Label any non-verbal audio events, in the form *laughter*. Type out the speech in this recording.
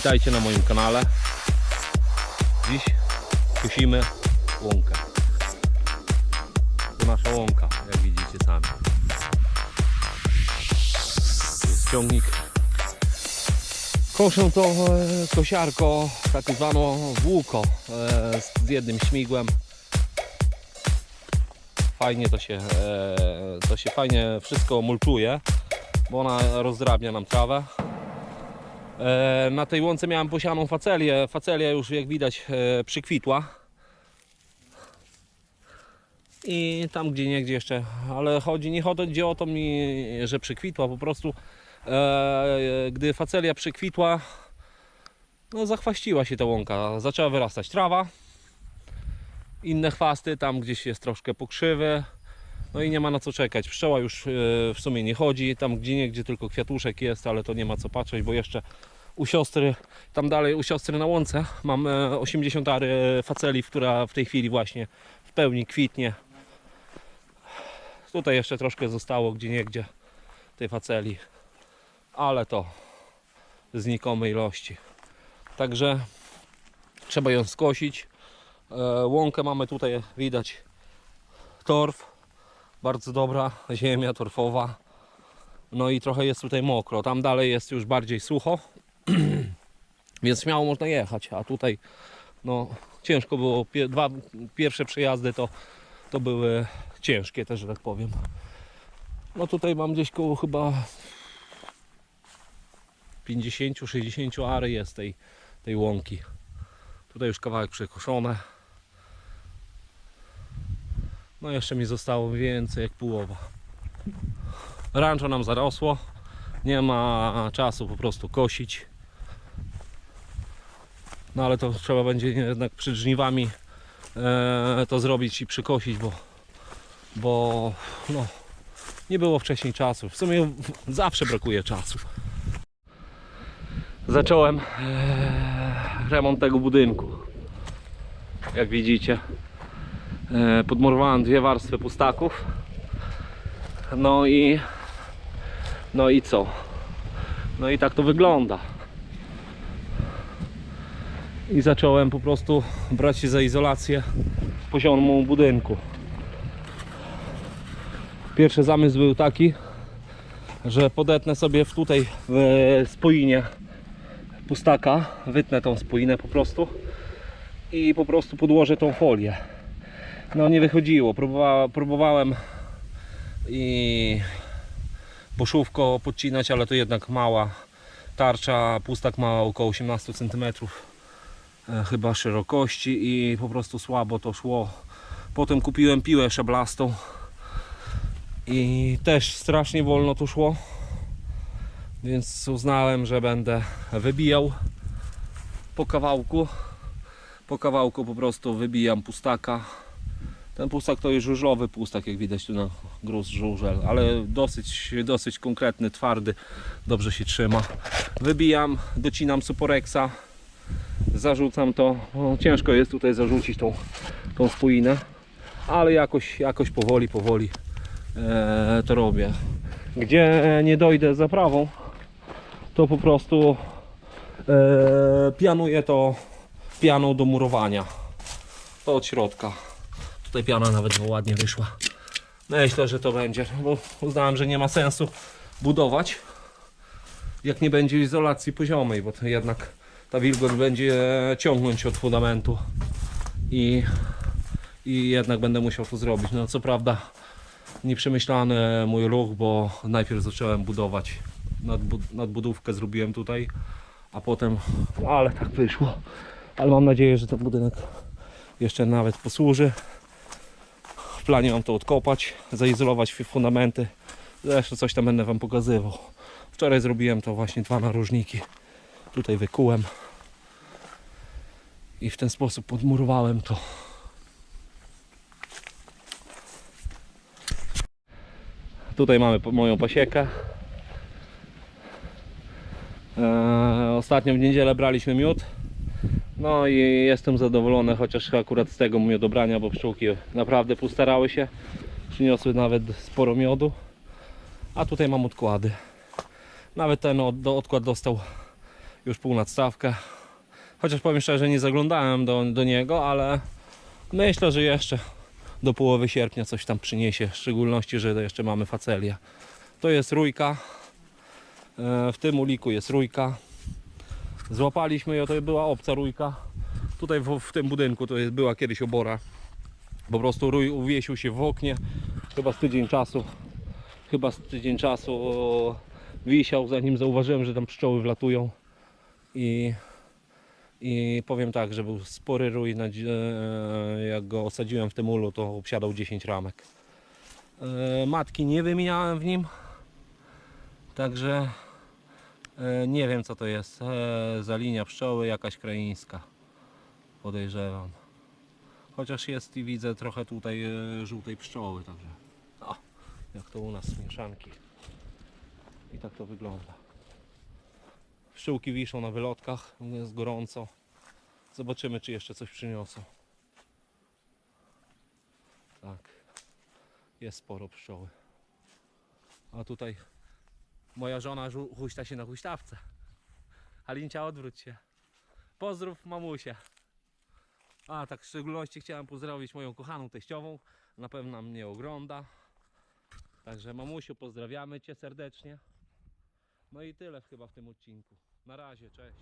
Witajcie na moim kanale. Dziś kusimy łąkę. To nasza łąka, jak widzicie sami. Jest ciągnik. Koszę to kosiarko, tak zwaną włóko e, z- z jednym śmigłem. Fajnie to się, e, to się fajnie wszystko mulczuje, bo ona rozdrabnia nam trawę. E, Na tej łące miałem posianą facelię. Facelia już jak widać e, przykwitła. I tam gdzie niegdzie jeszcze, ale chodzi, nie chodzi o to mi, że przykwitła, po prostu e, gdy facelia przykwitła, no zachwaściła się ta łąka, zaczęła wyrastać trawa, inne chwasty, tam gdzieś jest troszkę pokrzywy, no i nie ma na co czekać. Pszczoła już e, w sumie nie chodzi, tam gdzie niegdzie tylko kwiatuszek jest, ale to nie ma co patrzeć, bo jeszcze u siostry, tam dalej u siostry na łące mam e, 80 ary faceli, która w tej chwili właśnie w pełni kwitnie. Tutaj jeszcze troszkę zostało gdzie niegdzie tej faceli, ale to znikome ilości. Także trzeba ją skosić. E, Łąkę mamy tutaj, widać torf, bardzo dobra ziemia torfowa. No i trochę jest tutaj mokro. Tam dalej jest już bardziej sucho, *clears throat* więc śmiało można jechać. A tutaj no ciężko było. Dwa pierwsze przejazdy to, to były ciężkie też, że tak powiem. No tutaj mam gdzieś koło chyba 50-60 ary jest tej, tej łąki. Tutaj już kawałek przekoszone. No jeszcze mi zostało więcej jak połowa. Rancho nam zarosło. Nie ma czasu po prostu kosić. No ale to trzeba będzie jednak przed żniwami e, to zrobić i przykosić, bo, bo no, nie było wcześniej czasu. W sumie zawsze brakuje czasu. Zacząłem e, remont tego budynku. Jak widzicie, podmurowałem dwie warstwy pustaków. No i no i co? No i tak to wygląda. I zacząłem po prostu brać się za izolację poziomu budynku. Pierwszy zamysł był taki, że podetnę sobie w tutaj w spoinie pustaka, wytnę tą spoinę po prostu i po prostu podłożę tą folię. No nie wychodziło, próbowa, próbowałem i poszówko podcinać, ale to jednak mała tarcza, pustak ma około 18 cm e, chyba szerokości i po prostu słabo to szło. Potem kupiłem piłę szablastą i też strasznie wolno to szło, więc uznałem, że będę wybijał po kawałku. Po kawałku po prostu wybijam pustaka. Ten pustak to jest żużlowy pustak, jak widać tu na gruz żużel, ale dosyć, dosyć konkretny, twardy, dobrze się trzyma. Wybijam, docinam suporeksa, zarzucam to. No, ciężko jest tutaj zarzucić tą, tą spójnę, ale jakoś, jakoś powoli, powoli e, to robię. Gdzie nie dojdę zaprawą, to po prostu e, pianuję to pianą do murowania. To od środka. Tutaj piana nawet ładnie wyszła. Myślę, że to będzie, bo uznałem, że nie ma sensu budować, jak nie będzie izolacji poziomej, bo to jednak ta wilgoć będzie ciągnąć od fundamentu i, i jednak będę musiał to zrobić. No co prawda nieprzemyślany mój ruch, bo najpierw zacząłem budować, nadbu- nadbudówkę zrobiłem tutaj, a potem, no ale tak wyszło. Ale mam nadzieję, że ten budynek jeszcze nawet posłuży. W planie mam to odkopać, zaizolować fundamenty. Zresztą coś tam będę Wam pokazywał. Wczoraj zrobiłem to właśnie dwa narożniki. Tutaj wykułem. I w ten sposób podmurowałem to. Tutaj mamy moją pasiekę. Eee, ostatnio w niedzielę braliśmy miód. No i jestem zadowolony, chociaż akurat z tego miodobrania, bo pszczółki naprawdę postarały się. Przyniosły nawet sporo miodu. A tutaj mam odkłady. Nawet ten od, do- odkład dostał już pół nadstawkę. Chociaż powiem szczerze, nie zaglądałem do, do niego, ale myślę, że jeszcze do połowy sierpnia coś tam przyniesie. W szczególności, że jeszcze mamy facelię. To jest rójka. E, W tym uliku jest rójka. Złapaliśmy ją, to była obca rójka. Tutaj w, w tym budynku to jest, była kiedyś obora. Po prostu rój uwiesił się w oknie. Chyba z tydzień czasu. Chyba z tydzień czasu wisiał, zanim zauważyłem, że tam pszczoły wlatują. I, i powiem tak, że był spory rój. Na, e, jak go osadziłem w tym ulu, to obsiadał 10 ramek. E, Matki nie wymieniałem w nim. Także nie wiem co to jest. E, Za linia pszczoły, jakaś kraińska. Podejrzewam. Chociaż jest i widzę trochę tutaj e, żółtej pszczoły, także o, jak to u nas mieszanki. I tak to wygląda. Pszczółki wiszą na wylotkach, jest gorąco. Zobaczymy czy jeszcze coś przyniosą. Tak. Jest sporo pszczoły. A tutaj moja żona huśta się na huśtawce. Halincia odwróć się. Pozdrów mamusię. A tak w szczególności chciałem pozdrowić moją kochaną teściową. Na pewno mnie ogląda. Także mamusiu pozdrawiamy Cię serdecznie. No i tyle chyba w tym odcinku. Na razie, cześć.